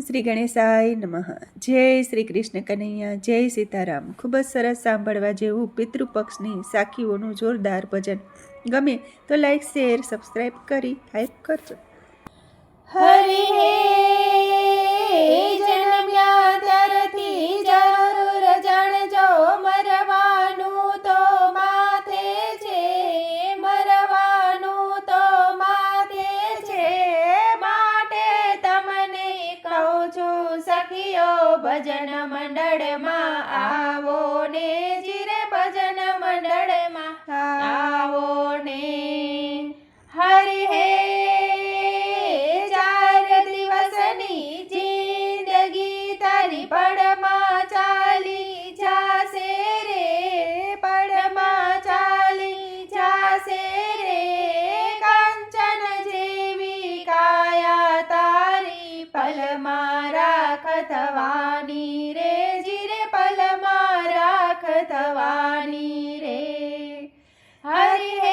શ્રી ગણેશાય નમઃ. જય શ્રી કૃષ્ણ કનૈયા, જય સીતારામ. ખૂબ જ સરસ સાંભળવા જેવું પિતૃપક્ષની સાખીઓનું જોરદાર ભજન. ગમે તો લાઈક શેર સબસ્ક્રાઈબ કરી હાઈપ કરજો. હરે ભજન મંડળમાં આવો ને જીર Everybody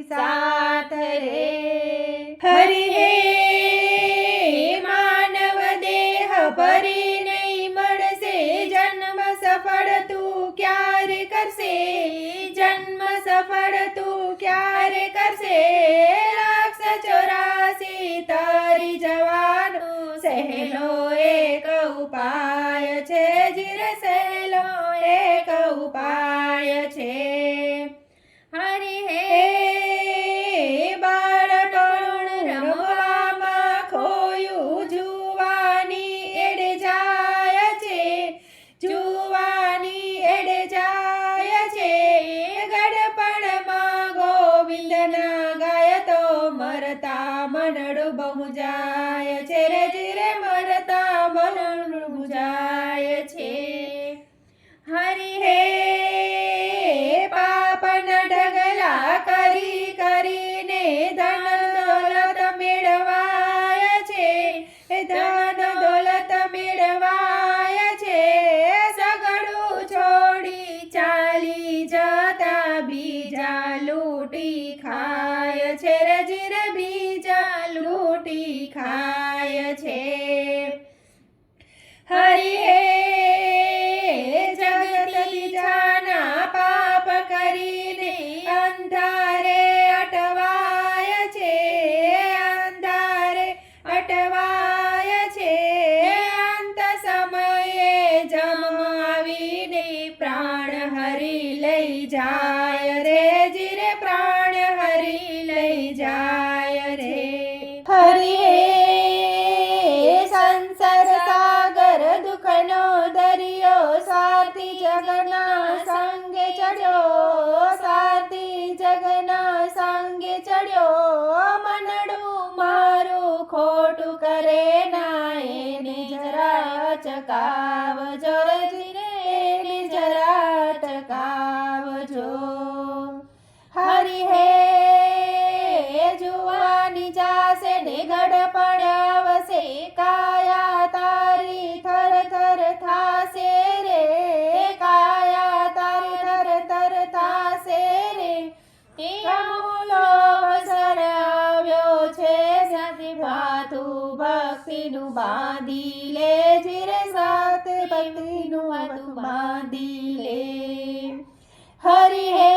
મારી સાથ રે હરિ હે માનવ દેહ ભરી નહીં મળશે જન્મ સફળ તું ક્યારે કરશે જન્મ સફળ તું ક્યારે કરશે લક્ષ ચોરાસી તારી જવાનું સહેલો એક ઉપાય છે જીર સહેલો એક ઉપાય છે બાંધી લે જીરે સાત પત્નીનું તું બાંધી લે હરિ હે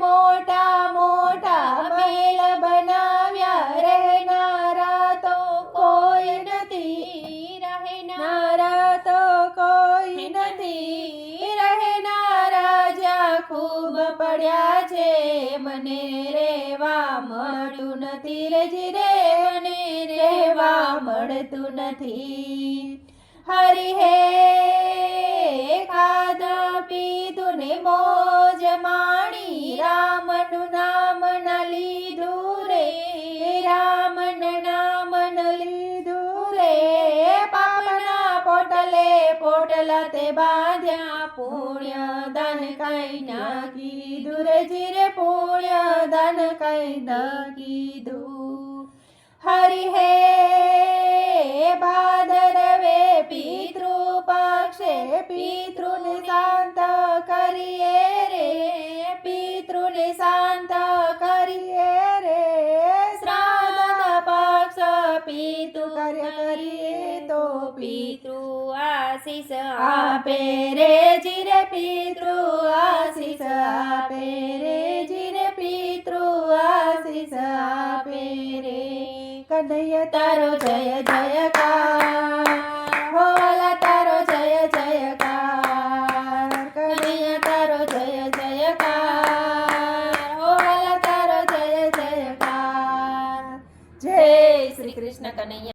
મોટા મોટા મહેલ બનાવ્યા રહેનારા તો કોઈ નથી. રહેનારા તો કોઈ નથી. રહેનારા જ્યાં ખૂબ પડ્યા છે, મને રેવા મળતું નથી રે જીરે. મળતું નથી. હરિ હે ખાધા પીધું ને મોજ માણી રામનું નામ ન લીધું રે. રામનું નામ ન લીધું રે. પાપના પોટલે પોટલા તે બાંધ્યા. પુણ્ય દાન કઈ ના કીધું રે જીરે, પુણ્ય દાન કઈ ના કીધું. હરિ હે ભાદરવે પિતૃ પક્ષે પિતૃને શાંત કરીએ રે, પિતૃને શાંત કરીએ રે. શ્રાદ્ધ પક્ષ પિતૃ કાર્ય કરીએ તો પિતૃ આશીષ આપે રે જીરે પિતૃ આશીષ આપે રે જીરે પિતૃ આશીષ આપે રે. કનૈયા તારો જય જયકાર.